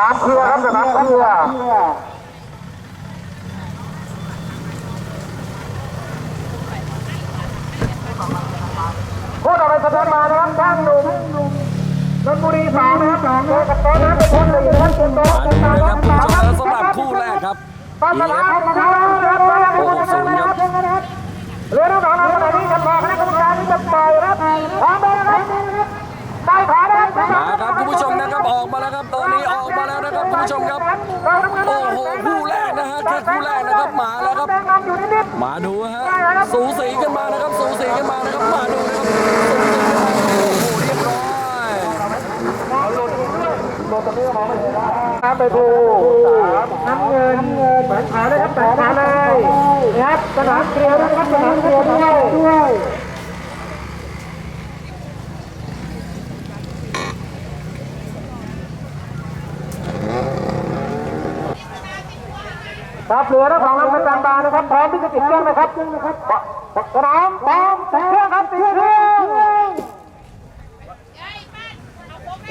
นามเคลียร์ครับสนามเคลียร์คู่ต่อไปสะเทือนมานะครับช่างหนุ่มนนทบุรีสองนะครับเจอกับโต๊ะนั้นเป็นคนหนึ่งนะครับคุณโต๊ะมาดูนะครับคุณผู้ชมแล้วสำหรับคู่แรกครับตามสนามนะครับนะครับนะครับเรือทั้งสองลำขณะนี้จะบอกคณะกรรมการที่จะปล่อยนะครับพร้อมเลยนะครับ ได้ขอนะครับมาครับคุณผู้ชมนะครับออกมาแล้วครับตอนนี้ออกมาแล้วนะครับคุณผู้ชมครับโอ้โหคู่แรกนะฮะแค่คู่แรกนะครับมาแล้วครับแดงนำอยู่นิดมาดูฮะสูสีกันมานะครับ สูสีกันมานะครับมาดูนะครับสูสีกันมาโอ้โหเรียบร้อยๆน้ำไปภูน้ำเงินแสงขาวนะครับแสงขาวเลยนะครับสนามเกลียวนะครับสนามเกลียวด้วย ครับเรือทั้งสองลำกระจำบานนะครับพร้อมที่จะติดเครื่องนะครับสนามพร้อมติดเครื่องครับติดเครื่อง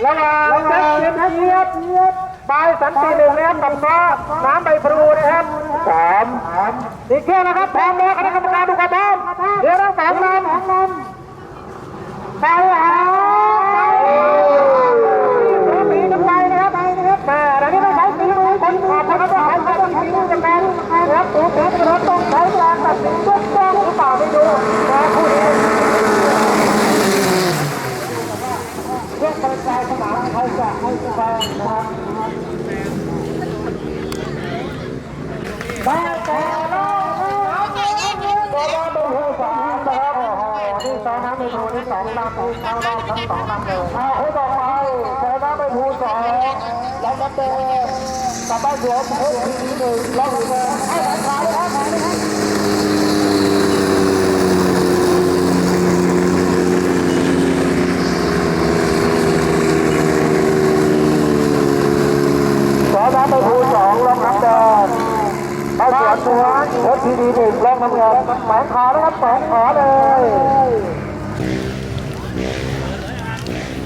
ระหว่างเจ็ดเจ็ดเทียบปลายสันติหนึ่งนะครับกับน้อน้ำใบพลูนะครับสามติดเครื่องนะครับพร้อมแล้วคณะกรรมการดูความพร้อมเรือทั้งสองลำไปหาสีน้ำไปนะครับแต่อันนี้ไม่ใช้สีมือคนขับนะครับต้องใช้สีมือกันแล้วนะครับตัวเสือเป็นรถต้องใช้แรงตัดสินทุกต้องหรือเปล่าไม่รู้แต่คู่นี้เพื่อเปิดใจสนามเขาจะให้ แฟนนะครับได้แต่ละตัวว่าเป็นผู้สามนะครับโอ้โหนี่สองน้ำไม่ถูนี่สองลำนี่เข้ารอบทั้งสองลำเลยเอาให้ต่อไปจอน้ำไม่ถูสองแล้วก็เดินกลับบ้านสวนเฮ้ยทีนี้หนึ่งลองอีกเลยให้หลังขาเลยครับขาเลยครับ สอน้ำไปภูสองลองน้ำแดงไปสวนสวนเอสทีดีหนึ่งลองน้ำเงินแหมขานะครับแหมขาเลย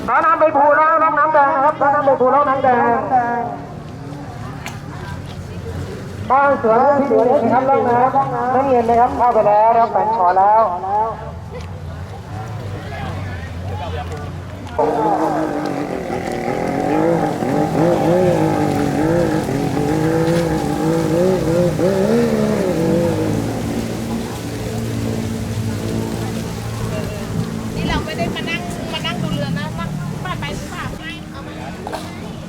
สอน้ำไปภูแล้วลองน้ำแดงนะครับสอน้ำไปภูแล้วน้ำแดงบ้านสวนที่ดีนะครับลองน้ำน้ำเงินนะครับเข้าไปแล้วนะครับแหมขอแล้ว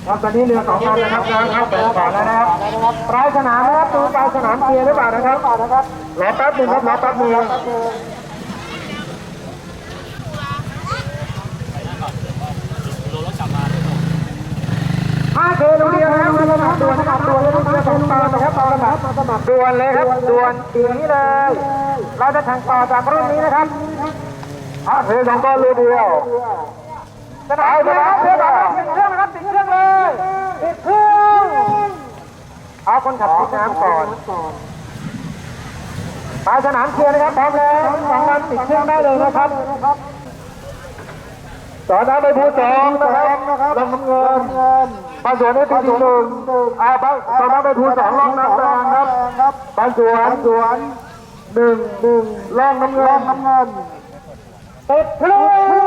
ครับตอนนี้เรือสองลำนะครับกำลังเข้าแผนขอแล้วนะครับปลายสนามนะครับดูปลายสนามเคลียร์หรือเปล่านะครับรอแป๊บหนึงครับรอแป๊บหนึงครับห้าเคลูเดียวนะครับเรือสนามด่วนนะครับด่วนเลยนะครับเรือสองตอนนะครับตอนสนามสมัครด่วนเลยครับด่วนอย่างนี้เลย เราจะแข่งต่อจากรุ่นนี้นะครับห้าเคสองตอนเรือเดียว สนามเรือครับเรือครับติดเครื่องนะครับติดเครื่องเลยติดเครื่องเอาคนขับติดน้ำก่อนไปสนามเคลียร์นะครับพร้อมแล้วสองลำติดเครื่องได้เลยนะครับสอนน้ำไปภูสองนะครับลำน้ำเงินบานสวนนี่ติดหนึ่งอ่าบานสอนน้ำไปภูสองลองน้ำแดงครับบานสวนสวนหนึ่งหนึ่งล่องน้ำเงินน้ำเงินติดเครื่อง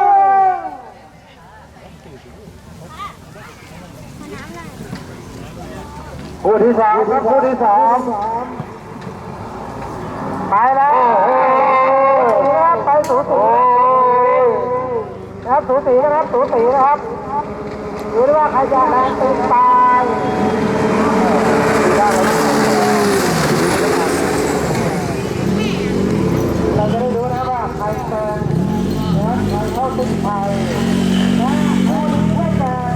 คู่ที่สามครับคู่ที่สามไปแล้วไปสูสีนะครับสูสีนะครับสูสีนะครับดูดิว่าใครจะแรงตีตายเราจะได้รู้นะว่าใครแซงนะครับใครเข้าติดใครนะคู่นี้ไม่แซง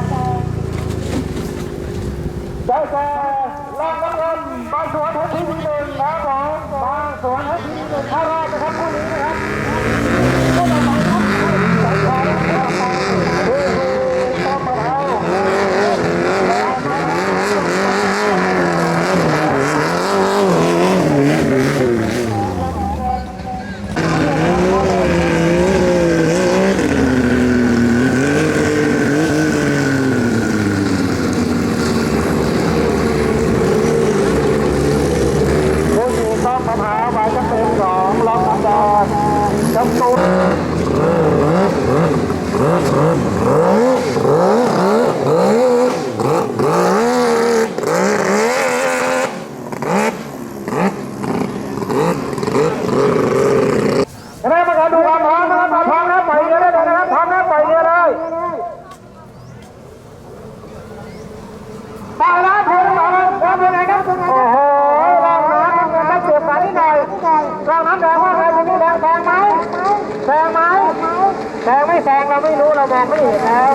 ได้แก่รางวัลบางสวนให้ทีมหนึ่งนะครับผมบางสวนให้ทีมหนึ่งเข้ารอบนะครับคู่นี้นะครับก็ต่อไปครับสายขวานะครับดูดูต้องมาแล้วำตูนคณะกรรมการดูความพร้อมนะครับพร้อมแล้วปล่อยเรือได้เลยนะครับพร้อมแล้วปล่อยเรือเลยไปแล้วเทลงมาแล้วทำยังไงครับโอ้โหลองน้ำมันได้เสียบมานิดหน่อยลองน้ำแดงว่าไงตรงนี้แดงแซงไหมแซงไหม แซงเราไม่รู้เรามองไม่เห็นแล้ว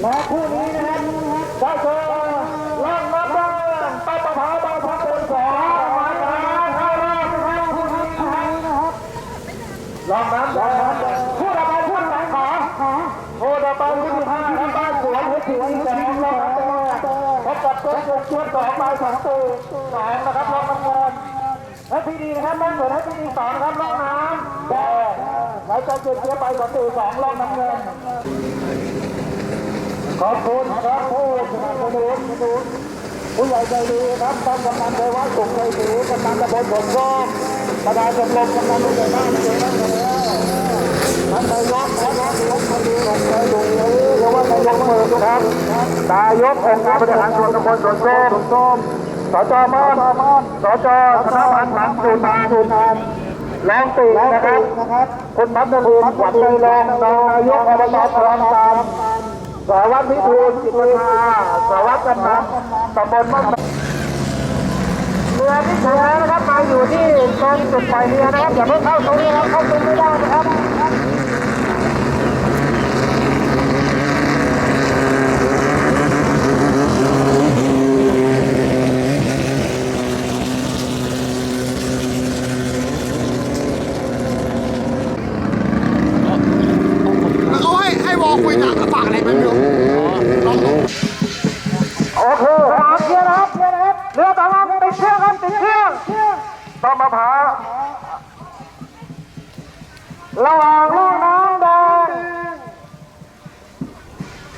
และคู่นี้นะครับก็คือล่องน้ำบ้านไปปะพาบางพักเป็นสองมาแล้วเข้ารอบนะครับคู่นี้นะครับล่องน้ำลองน้ำคู่ต่อไปคู่ไหนขอคู่ต่อไปคู่ที่ห้าครับบ้านสวนหัวฉีดแสงล่องน้ำแดง พบกับตัวเชวนสองใบสองตัวสองนะครับลองน้ำเงินและทีดีนะครับบ้านสวนให้ทีดีสองครับล่องน้ำแดงไว้ใจเจ็บเสียไปสองตัวสองลองน้ำเงินขอบคุณครับผู้สนับสนุนผู้ใหญ่ใจดีครับท่านกำนันเทวัฒน์สุขใจศรีกำนันตำบลสมร่มประธานชมรมกำนันผู้ใหญ่บ้านเจ้าบ้านแล้ท่านนายกนะครับนายกคนดีของใจดุงนี้หรือว่านายกมือครับ นายกองค์การบริหารส่วนตำบลสวนส้มสจมอนสจธนพันธ์หลังสุนานสุนานรองตีนะครับ คุณมัตนรุนขวัญใจรองนายกอบตคลองตามสารวัตรพิทูลจิตนาสารวัตรกำนันตำบลมะเรือที่ถึงแล้วนะครับมาอยู่ที่ตรงจุดปล่อยเรือนะครับอย่าเพิ่งเข้าตรงนี้ครับเข้าตรงไม่ได้นะครับ แล้วเขา ให้ให้วอลคุยกับปากอะไรไม่รู้ลองดูโอเคสามเชือกนครับเรือต่อมาติดเชือกครับติดเชือกต้องมาผาระหว่างลูกน้ำแดง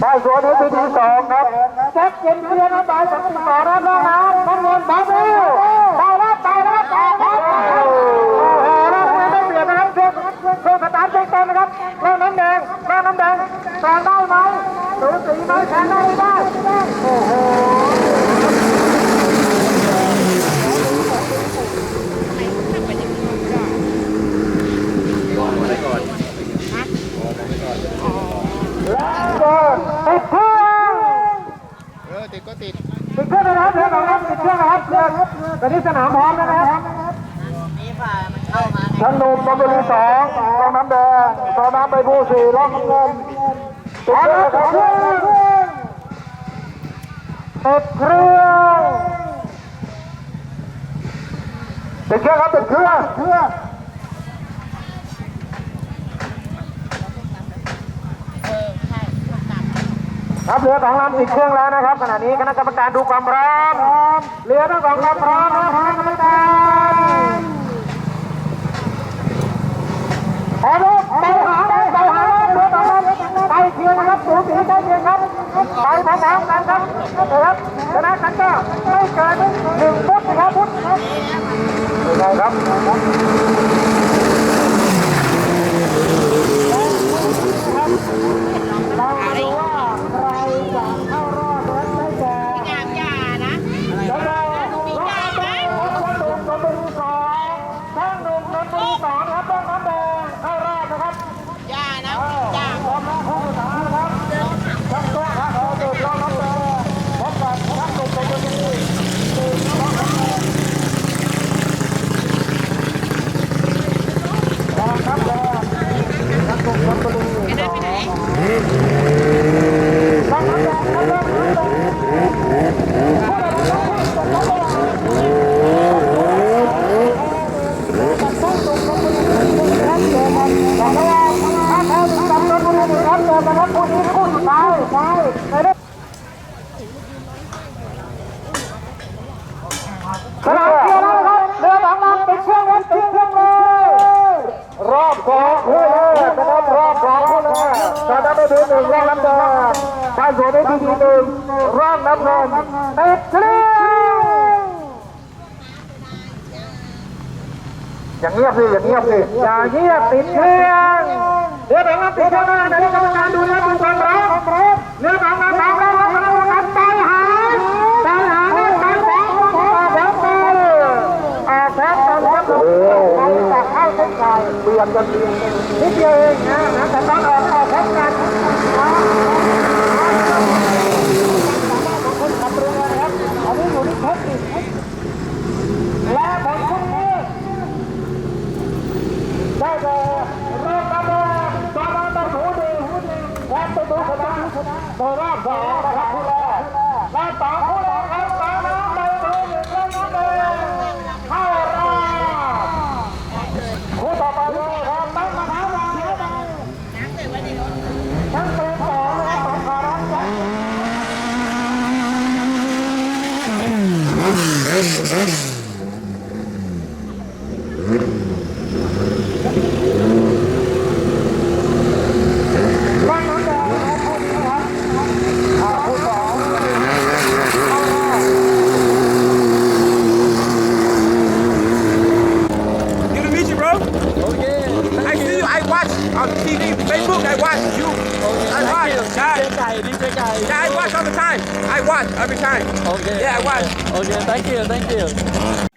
บ้านสวนเฮปีที่สองครับแจ็คเย็นเพื่อนบ่ายสองสิบสองครับลูกน้ำน้ำเงินบาบิวไปแล้วไปแล้วไปแล้วโอ้โหลูกเงินไม่เปลี่ยนนะครับเชือกเชือสตาร์ทเชือกเต็มนะครับลูกน้ำแดงลูกน้ำแดง งได้ไหมสูสีไหมแซงได้ไม่ได้ โอ้โหติดเครื่องเออติดก็ติด ติดเครื่องนะครับเรือของเราติดเครื่องนะครับเรือตอนนี้สนามพร้อมแล้วนะครับมีฝ่ามันเข้ามาทั้งหนุ่มบอมบุรีสองรองน้ำแดงรองน้ำใบบูสี่รองน้ำเงิน ติดเครื่องติดเครื่องติดเครื่องครับติดเครื่องเครื่องครับเรือสองลำติดเครื่องแล้วนะครับขณะนี้คณะกรรมการดูความพร้อมเรือทั้งสองลำพร้อมนะครับคณะกรรมการขอรบไปหาเลยไปหาเลยเรือสองลำไปเคียงนะครับสูสีใกล้เคียงครับ ไปพร้อมๆกันครับนะครับชนะกันก็ไม่เกินหนึ่งฟุตนะครับฟุตเป็นไงครับเรามาดูว่าใครจะเข้ารอบนั้นได้แก่ งามยานะ แล้วเรามีการไหมช่างหนุ่มนนทบุรีสองช่างหนุ่มนนทบุรีสองครับต้องน้ำแดงเข้ารอบนะครับ ยานะยา พร้อมแล้วคู่สุดท้ายนะครับช่างโต๊ะครับขอดื่มรองน้ำแดงพบกับช่างหนุ่มนนทบุรีดื่มรองน้ำแดงรองน้ำแดงช่างหนุ่มนนทบุ รีสองรองน้ำแดงครับรองน้ำแดง แต่ว่าถ้าเขาจำนวนบุรีครับเจอกันครับคู่นี้คู่สุดท้ายใช่ในเรื่องสนามเกียร์แล้วครับเรือสองลำติดเครื่องวันติดเครื่องเลย ร อบสองคู่เลยนะครับรองคู่เลยตอนนั้นไดูหนึ่งรอบลำเดินไปการสวมได้ดีหนึ่งร่างน้ำเงินติดเครื่องอย่างเงียบสิอย่างเงียบสิอย่าเงียบติดเครื่องเดี๋ยวแบ่งน้ำติดเครื่องนะเดี๋ยวกรรมการดูนะดูก่อนครับเนื้อของน้ำสองแล้วกรรมการตายหายตายหายตายสองออกแล้วไปออกแล้วตอนนี้โอ้โหจากเข้าเส้นชัยเปลี่ยนกันนิดเดียวเองนะนะแต่ต้อง Oh. Watch on TV, Facebook. I watch you. I watch. ดี Yeah, เจไก่ดีเจไก่ yeah, I watch all the time. I watch every time. Okay. Yeah, I watch. Okay, thank you, thank you.